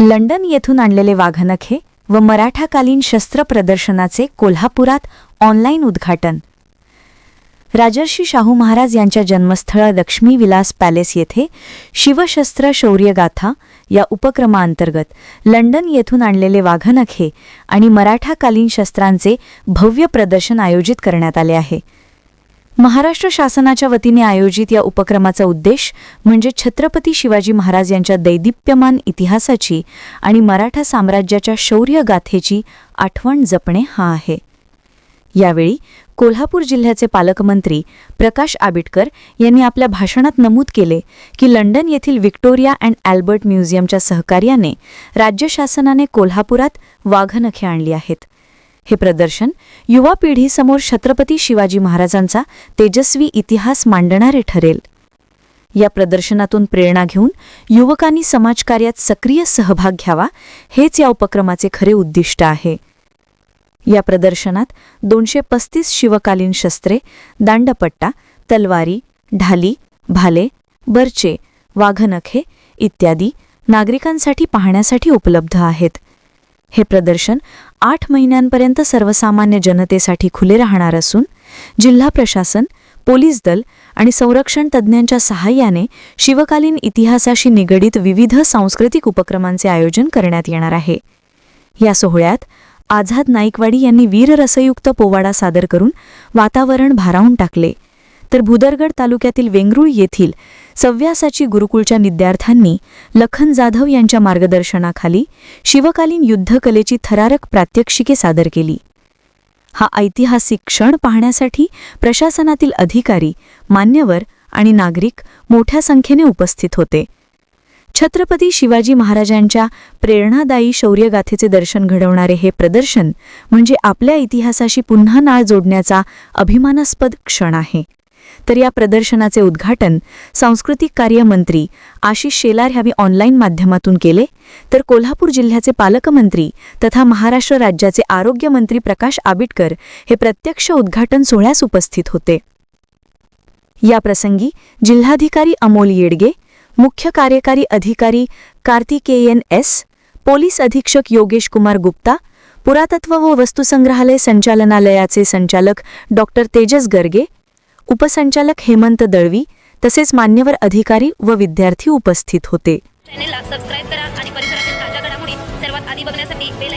London येथून आणलेले वाघनखे व मराठाकालीन शस्त्र प्रदर्शनाचे कोल्हापुरात ऑनलाईन उद्घाटन. राजर्षी शाहू महाराज यांच्या जन्मस्थळ लक्ष्मी विलास पॅलेस येथे शिवशस्त्र शौर्यगाथा या उपक्रमाअंतर्गत लंडन येथून आणलेले वाघनखे आणि मराठाकालीन शस्त्रांचे भव्य प्रदर्शन आयोजित करण्यात आले आहे. महाराष्ट्र शासनाच्या वतीने आयोजित या उपक्रमाचा उद्देश म्हणजे छत्रपती शिवाजी महाराज यांच्या दैदिप्यमान इतिहासाची आणि मराठा साम्राज्याच्या शौर्य गाथेची आठवण जपणे हा आहे. यावेळी कोल्हापूर जिल्ह्याचे पालकमंत्री प्रकाश आबिटकर यांनी आपल्या भाषणात नमूद केले की लंडन येथील व्हिक्टोरिया अँड अल्बर्ट म्युझियमच्या सहकार्याने राज्य शासनाने कोल्हापुरात वाघनखे आणली आहेत. हे प्रदर्शन युवा पिढीसमोर छत्रपती शिवाजी महाराजांचा तेजस्वी इतिहास मांडणारे ठरेल. या प्रदर्शनातून प्रेरणा घेऊन युवकांनी समाजकार्यात सक्रिय सहभाग घ्यावा हेच या उपक्रमाचे खरे उद्दिष्ट आहे. या प्रदर्शनात दोनशे पस्तीस शिवकालीन शस्त्रे दांडपट्टा तलवारी ढाली भाले बर्चे वाघनखे इत्यादी नागरिकांसाठी पाहण्यासाठी उपलब्ध आहेत. हे प्रदर्शन आठ महिन्यांपर्यंत सर्वसामान्य जनतेसाठी खुले राहणार असून जिल्हा प्रशासन पोलीस दल आणि संरक्षण तज्ज्ञांच्या सहाय्याने शिवकालीन इतिहासाशी निगडीत विविध सांस्कृतिक उपक्रमांचे आयोजन करण्यात येणार आहे. या सोहळ्यात आझाद नाईकवाडी यांनी वीररसयुक्त पोवाडा सादर करून वातावरण भारावून टाकले. तर भुदरगड तालुक्यातील वेंगरुळ येथील सव्यासाची गुरुकुलच्या विद्यार्थ्यांनी लखन जाधव यांच्या मार्गदर्शनाखाली शिवकालीन युद्धकलेची थरारक प्रात्यक्षिके सादर केली. हा ऐतिहासिक क्षण पाहण्यासाठी प्रशासनातील अधिकारी मान्यवर आणि नागरिक मोठ्या संख्येने उपस्थित होते. छत्रपती शिवाजी महाराजांच्या प्रेरणादायी शौर्यगाथेचे दर्शन घडवणारे हे प्रदर्शन म्हणजे आपल्या इतिहासाशी पुन्हा नाळ जोडण्याचा अभिमानास्पद क्षण आहे. तर या प्रदर्शनाचे उद्घाटन सांस्कृतिक कार्य मंत्री आशिष शेलार ह्यावी ऑनलाईन माध्यमातून केले. तर कोल्हापूर जिल्ह्याचे पालकमंत्री तथा महाराष्ट्र राज्याचे आरोग्यमंत्री प्रकाश आबिटकर हे प्रत्यक्ष उद्घाटन सोहळ्यास उपस्थित होते. या प्रसंगी जिल्हाधिकारी अमोल येडगे मुख्य कार्यकारी अधिकारी कार्तिकेयन एस पोलीस अधीक्षक योगेश कुमार गुप्ता पुरातत्व व वस्तुसंग्रहालय संचालनालयाचे संचालक डॉक्टर तेजस गर्गे उपसंचालक हेमंत दळवी तसेच मान्यवर अधिकारी व विद्यार्थी उपस्थित होते. चॅनेलला सबस्क्राईब करा आणि परिसरातील ताज्या घडामोडी सर्वात आधी बघण्यासाठी बेल